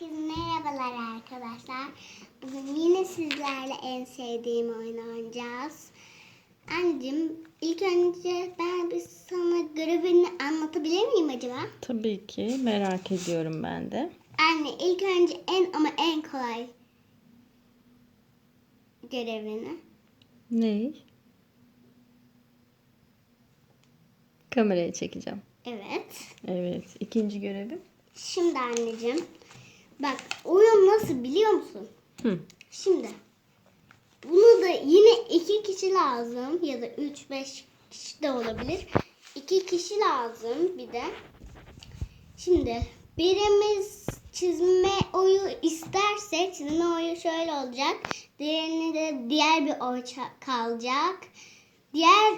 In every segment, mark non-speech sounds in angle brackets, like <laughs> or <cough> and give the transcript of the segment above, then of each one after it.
Herkese merhabalar arkadaşlar. Bugün yine sizlerle en sevdiğim oyunu oynayacağız. Anneciğim ilk önce ben bir sana görevini anlatabilir miyim acaba? Tabii ki merak ediyorum ben de. Anne ilk önce en ama en kolay görevini. Ne? Kameraya çekeceğim. Evet. Evet. İkinci görevim. Şimdi anneciğim bak oyun nasıl biliyor musun? Hı. Şimdi bunu da yine iki kişi lazım ya da üç beş kişi de olabilir. İki kişi lazım bir de. Şimdi birimiz çizme oyu isterse çizme oyu şöyle olacak. Diğerini de diğer bir oy kalacak. Diğer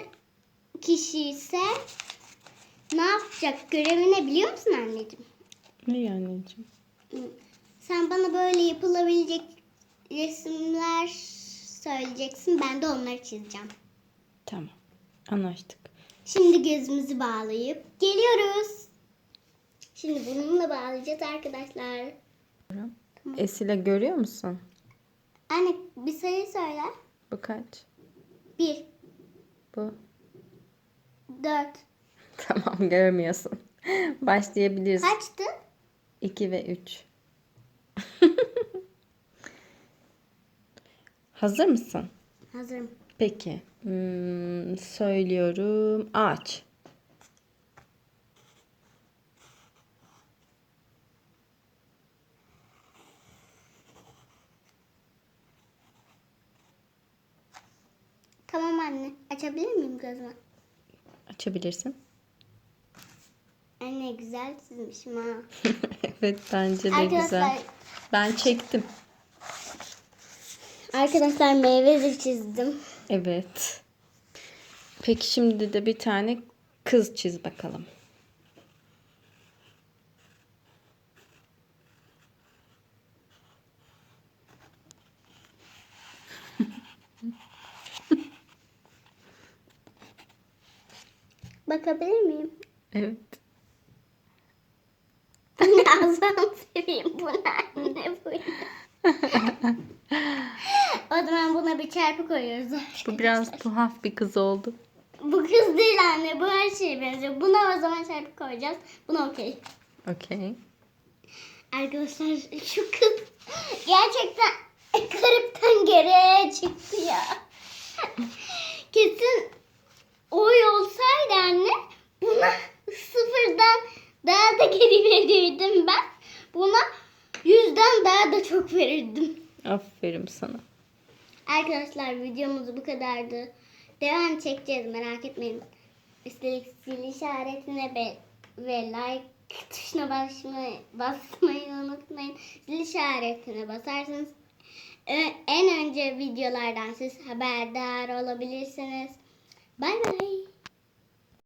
kişi ise ne yapacak görevini biliyor musun anneciğim? Ne anneciğim? Sen bana böyle yapılabilecek resimler söyleyeceksin. Ben de onları çizeceğim. Tamam. Anlaştık. Şimdi gözümüzü bağlayıp geliyoruz. Şimdi bununla bağlayacağız arkadaşlar. Esile görüyor musun? Anne bir sayı söyle. Bu kaç? Bir, Bu. dört. <laughs> Tamam görmüyorsun. <laughs> Başlayabiliriz. Kaçtı? 2 ve 3. Hazır mısın? Hazırım. Peki. Hmm, söylüyorum. Ağaç. Tamam anne. Açabilir miyim gözümü? Açabilirsin. Anne güzel çizmişim ha. <laughs> evet bence de Arkadaşlar, güzel. Ben çektim. Arkadaşlar meyve de çizdim. Evet. Peki şimdi de bir tane kız çiz bakalım. Bakabilir miyim? Evet. <laughs> Ağzını seveyim bu ne anne bu? <laughs> o zaman buna bir çarpı koyuyoruz. Bu biraz tuhaf bir kız oldu. Bu kız değil anne. Bu her şeye benziyor. Buna o zaman çarpı koyacağız. Buna okey. Okey. Arkadaşlar şu kız gerçekten garipten geriye çıktı ya. Kesin oy olsaydı anne buna sıfırdan daha da geri verirdim ben. Buna yüzden daha da çok verirdim. Aferin sana. Arkadaşlar videomuz bu kadardı. Devam çekeceğiz merak etmeyin. Üstelik zil işaretine ve, ve like tuşuna basmayı, basmayı unutmayın. Zil işaretine basarsanız ö- en önce videolardan siz haberdar olabilirsiniz. Bay bay.